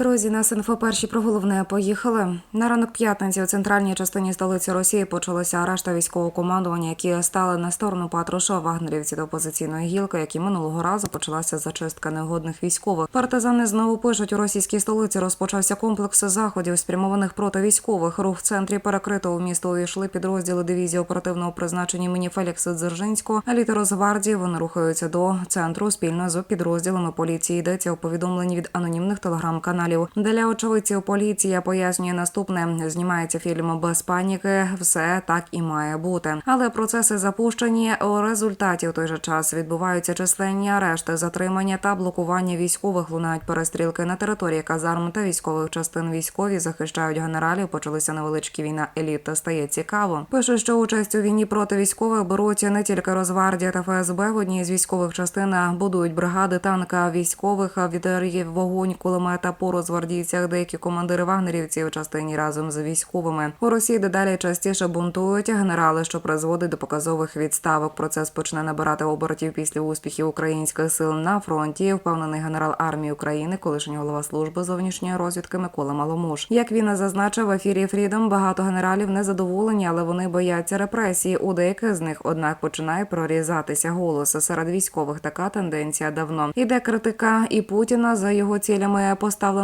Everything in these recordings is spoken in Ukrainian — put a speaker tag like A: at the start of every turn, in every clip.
A: Друзі, нас інфо перші про головне поїхали. На ранок п'ятниці у центральній частині столиці Росії почалися арешти військового командування, які стали на сторону Патрушева, вагнерівців та опозиційної гілки, які минулого разу почалася зачистка негодних військових. Партизани знову пишуть у російській столиці. Розпочався комплекс заходів, спрямованих проти військових. Рух в центрі перекрито у місто увійшли підрозділи дивізії оперативного призначення імені Фелікса Дзержинського. Еліти Росгвардії вони рухаються до центру спільно з підрозділами поліції. Йдеться у повідомленні від анонімних телеграм-каналів. Для очевидців поліція пояснює наступне: знімається фільм без паніки. Все так і має бути. Але процеси запущені. У результаті в той же час відбуваються численні арешти, затримання та блокування військових. Лунають перестрілки на території казарм та військових частин. Військові захищають генералів. Почалися невеличкі війна еліт. та Стає цікаво. Пишуть, що участь у війні проти військових беруть не тільки Росгвардія та ФСБ. В одній з військових частин будують бригади танка військових від вогонь кулемета по розвардійцях. Деякі командири вагнерівців частині разом з військовими у Росії дедалі частіше бунтують генерали, що призводить до показових відставок. Процес почне набирати обертів після успіхів українських сил на фронті. Впевнений генерал армії України, колишній голова служби зовнішньої розвідки Микола Маломуш. Як він зазначив в ефірі Фрідом, багато генералів не задоволені, але вони бояться репресії. У деяких з них, однак, починає прорізатися голос серед військових. Така тенденція давно іде критика і Путіна за його цілями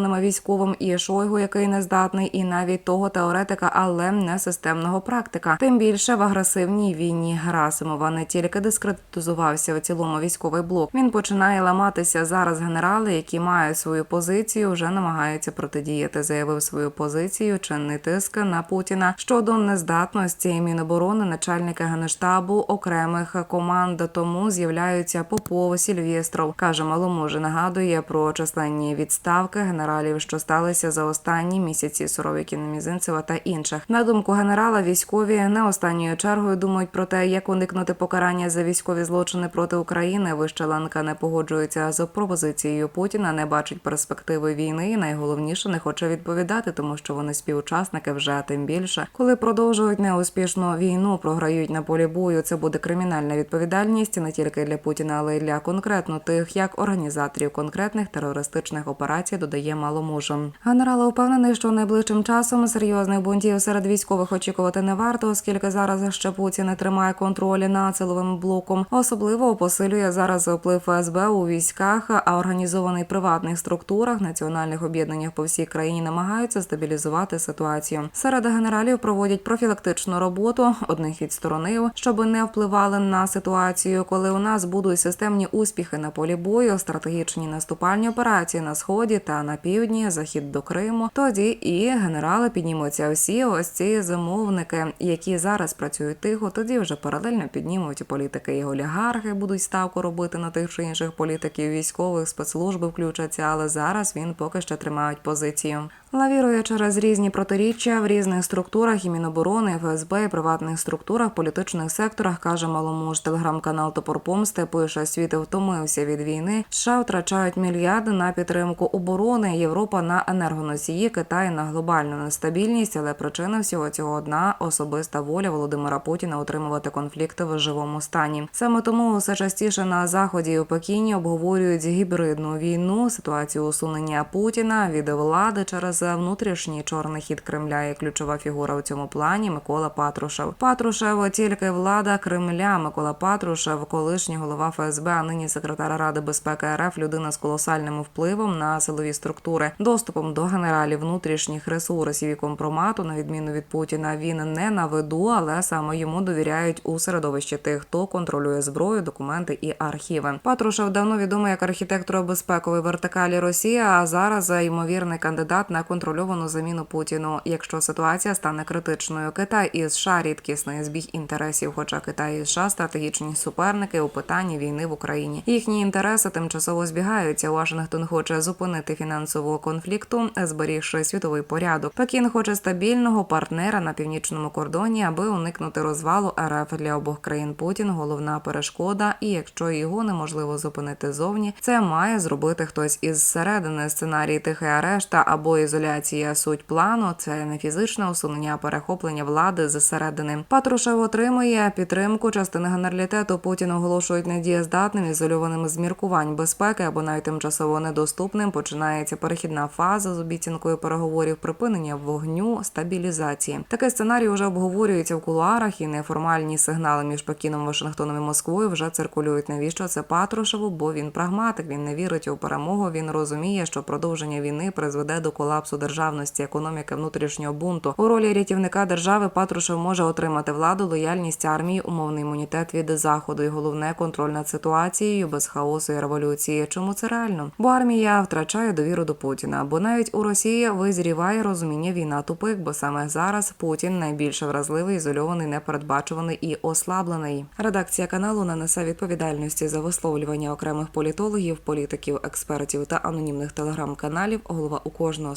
A: поставленими військовим, і Шойгу, який не здатний, і навіть того теоретика, але не системного практика. Тим більше в агресивній війні Герасимова не тільки дискредитизувався у цілому військовий блок. Він починає ламатися зараз. Генерали, які мають свою позицію, вже намагаються протидіяти. Заявив свою позицію чинний тиск на Путіна щодо нездатності Міноборони, начальника генштабу окремих команд. Тому з'являються Попов, Сільвєстров. каже Маломоже. Нагадує про численні відставки генералів, що сталися за останні місяці Суровікіна Мізинцева та інших. На думку генерала, військові не останньою чергою думають про те, як уникнути покарання за військові злочини проти України. Вища ланка не погоджується з пропозицією Путіна, не бачить перспективи війни. і Найголовніше не хоче відповідати, тому що вони співучасники вже тим більше, коли продовжують неуспішну війну, програють на полі бою. Це буде кримінальна відповідальність не тільки для Путіна, але й для конкретно тих, як організаторів конкретних терористичних операцій, додає маломужем. Генерал упевнений, що найближчим часом серйозних бунтів серед військових очікувати не варто, оскільки зараз ще Путін не тримає контроль над силовим блоком. Особливо посилює зараз вплив ФСБ у військах, а організований приватних структурах національних об'єднаннях по всій країні намагаються стабілізувати ситуацію. Серед генералів проводять профілактичну роботу. Одних відсторонив, щоб не впливали на ситуацію, коли у нас будуть системні успіхи на полі бою, стратегічні наступальні операції на сході та на півдні, захід до Криму. Тоді і генерали піднімуться всі ось ці замовники, які зараз працюють тихо. Тоді вже паралельно піднімуть і політики і олігархи будуть ставку робити на тих чи інших політиків, військових спецслужби включаться, але зараз він поки що тримають позицію. Лавірує через різні протиріччя в різних структурах і Міноборони, ФСБ, і приватних структурах, політичних секторах, каже Маломуж. Телеграм-канал Топор Помсти пише, світ втомився від війни. США втрачають мільярди на підтримку оборони, Європа на енергоносії, Китай на глобальну нестабільність. Але причина всього цього одна особиста воля Володимира Путіна утримувати конфлікти в живому стані. Саме тому все частіше на заході у Пекіні обговорюють гібридну війну, ситуацію усунення Путіна від влади через внутрішній чорний хід Кремля і ключова фігура у цьому плані Микола Патрушев. Патрушев тільки влада Кремля. Микола Патрушев, колишній голова ФСБ, а нині секретар Ради безпеки РФ, людина з колосальним впливом на силові структури, доступом до генералів внутрішніх ресурсів і компромату, на відміну від Путіна, він не на виду, але саме йому довіряють у середовищі тих, хто контролює зброю, документи і архіви. Патрушев давно відомий як архітектор безпекової вертикалі Росії, а зараз ймовірний кандидат на контрольовану заміну Путіну, якщо ситуація стане критичною. Китай і США рідкісний збіг інтересів, хоча Китай і США стратегічні суперники у питанні війни в Україні. Їхні інтереси тимчасово збігаються. Вашингтон хоче зупинити фінансового конфлікту, зберігши світовий порядок. Пекін хоче стабільного партнера на північному кордоні, аби уникнути розвалу РФ для обох країн. Путін головна перешкода, і якщо його неможливо зупинити зовні, це має зробити хтось із середини сценарій тихий арешта або із самоізоляції. Суть плану це не фізичне усунення перехоплення влади зсередини. Патрушев отримує підтримку частини генералітету. Путін оголошують недієздатним, ізольованим з міркувань безпеки або навіть тимчасово недоступним. Починається перехідна фаза з обіцянкою переговорів, припинення вогню, стабілізації. Такий сценарій вже обговорюється в кулуарах, і неформальні сигнали між Пекіном, Вашингтоном і Москвою вже циркулюють. Навіщо це Патрушеву? Бо він прагматик, він не вірить у перемогу. Він розуміє, що продовження війни призведе до колапсу державності, економіки, внутрішнього бунту. У ролі рятівника держави Патрушев може отримати владу, лояльність армії, умовний імунітет від заходу і головне контроль над ситуацією без хаосу і революції. Чому це реально? Бо армія втрачає довіру до Путіна, бо навіть у Росії визріває розуміння війна тупик, бо саме зараз Путін найбільше вразливий, ізольований, непередбачуваний і ослаблений. Редакція каналу не несе відповідальності за висловлювання окремих політологів, політиків, експертів та анонімних телеграм-каналів. Голова у кожного